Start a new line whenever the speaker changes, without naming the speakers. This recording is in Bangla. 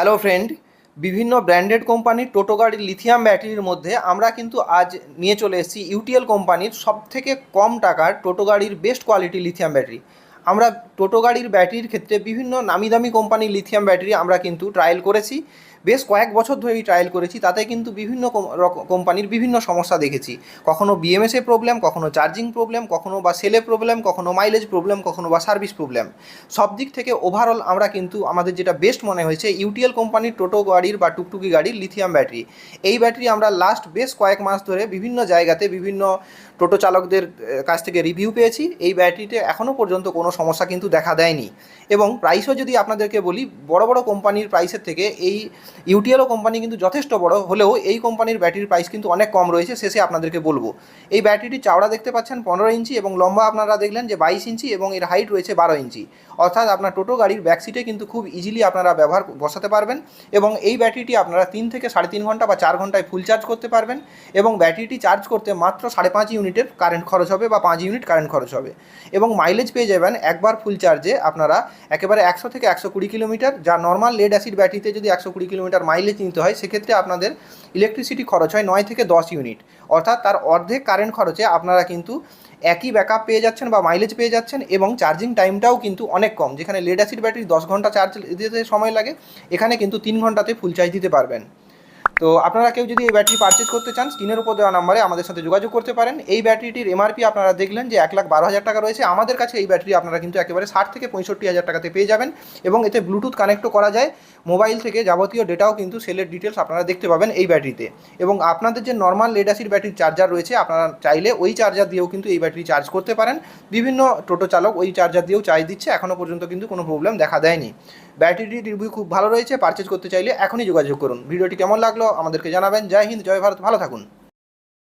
হ্যালো ফ্রেন্ড বিভিন্ন ব্র্যান্ডেড কোম্পানির টোটো গাড়ির লিথিয়াম ব্যাটারির মধ্যে আমরা কিন্তু আজ নিয়ে চলে এসেছি ইউটিএল কোম্পানির সব থেকে কম টাকার টোটো গাড়ির বেস্ট কোয়ালিটি লিথিয়াম ব্যাটারি। আমরা টোটো গাড়ির ব্যাটারির ক্ষেত্রে বিভিন্ন নামি দামি কোম্পানির লিথিয়াম ব্যাটারি আমরা কিন্তু ট্রায়াল করেছি। বেশ কয়েক বছর ধরেই ট্রায়াল করেছি, তাতে কিন্তু বিভিন্ন কোম- কোম্পানির বিভিন্ন সমস্যা দেখেছি। কখনো বিএমএসে প্রবলেম কখনো চার্জিং প্রবলেম কখনো বা সেলে প্রবলেম কখনো মাইলেজ প্রবলেম কখনো বা সার্ভিস প্রবলেম সব দিক থেকে ওভারঅল আমরা কিন্তু আমাদের যেটা বেস্ট মনে হয়েছে ইউটিএল কোম্পানির টোটো গাড়ির বা টুকটুকি গাড়ির লিথিয়াম ব্যাটারি এই ব্যাটারি আমরা লাস্ট বেশ কয়েক মাস ধরে বিভিন্ন জায়গাতে বিভিন্ন টোটো চালকদের কাছ থেকে রিভিউ পেয়েছি। এই ব্যাটারিতে এখনও পর্যন্ত কোনো সমস্যা কিন্তু দেখা দেয়নি। এবং প্রাইসও যদি আপনাদেরকে বলি, বড় বড় কোম্পানির প্রাইসের থেকে এই ইউটিএলও কোম্পানি কিন্তু যথেষ্ট বড়, হলেও এই কোম্পানির ব্যাটারির প্রাইস কিন্তু অনেক কম রয়েছে, শেষে আপনাদেরকে বলব। এই ব্যাটারিটি চাওড়া দেখতে পাচ্ছেন পনেরো ইঞ্চি এবং লম্বা আপনারা দেখলেন যে বাইশ ইঞ্চি এবং এর হাইট রয়েছে বারো ইঞ্চি। অর্থাৎ আপনার টোটো গাড়ির ব্যাক সিটে কিন্তু খুব ইজিলি আপনারা ব্যবহার বসাতে পারবেন এবং এই ব্যাটারিটি আপনারা তিন থেকে সাড়ে তিন ঘণ্টা বা চার ঘন্টায় ফুল চার্জ করতে পারবেন এবং ব্যাটারিটি চার্জ করতে মাত্র সাড়ে পাঁচ ইউনিটের কারেন্ট খরচ হবে বা পাঁচ ইউনিট কারেন্ট খরচ হবে। এবং মাইলেজ পেয়ে যাবেন একবার ফুল চার্জে আপনারা একেবারে একশো থেকে একশো কুড়ি কিলোমিটার, যা নর্মাল লেড অ্যাসিড ব্যাটারিতে যদি একশো কুড়ি কিলোমিটার মাইলেজ নিতে হয়, সেক্ষেত্রে আপনাদের ইলেকট্রিসিটি খরচ হয় নয় থেকে দশ ইউনিট অর্থাৎ তার অর্ধেক কারেন্ট খরচে আপনারা কিন্তু একই ব্যাকআপ পেয়ে যাচ্ছেন বা মাইলেজ পেয়ে যাচ্ছেন এবং চার্জিং টাইমটাও কিন্তু অনেক কম। যেখানে লেড অ্যাসিড ব্যাটারি দশ ঘণ্টা চার্জ দিতে সময় লাগে, এখানে কিন্তু তিন ঘন্টাতে ফুল চার্জ দিতে পারবেন। তো আপনারা কেউ যদি এই ব্যাটারি পারচেজ করতে চান স্ক্রিনের উপর দেওয়া নাম্বারে আমাদের সাথে যোগাযোগ করতে পারেন। এই ব্যাটারিটির এমআরপি আপনারা দেখলেন যে এক লাখ বারো হাজার টাকা রয়েছে। আমাদের কাছে এই ব্যাটারি আপনারা কিন্তু একেবারে ষাট থেকে পঁয়ষট্টি হাজার টাকাতে পেয়ে যাবেন এবং এতে ব্লুটুথ কানেক্টও করা যায়। মোবাইল থেকে যাবতীয় ডেটাও কিন্তু সেলের ডিটেলস আপনারা দেখতে পাবেন এই ব্যাটারিতে এবং আপনাদের যে নর্মাল লেডাসির ব্যাটারির চার্জার রয়েছে, আপনারা চাইলে ওই চার্জার দিয়েও কিন্তু এই ব্যাটারি চার্জ করতে পারেন। বিভিন্ন টোটো চালক ওই চার্জার দিয়েও চার্জ দিচ্ছে। এখনও পর্যন্ত কিন্তু কোনো প্রবলেম দেখা দেয়নি। ব্যাটারিটির রিভিউ খুব ভালো রয়েছে পারচেজ করতে চাইলে এখনই যোগাযোগ করুন। ভিডিওটি কেমন লাগল আমাদেরকে জানাবেন। জয় হিন্দ, জয় ভারত, ভালো থাকুন।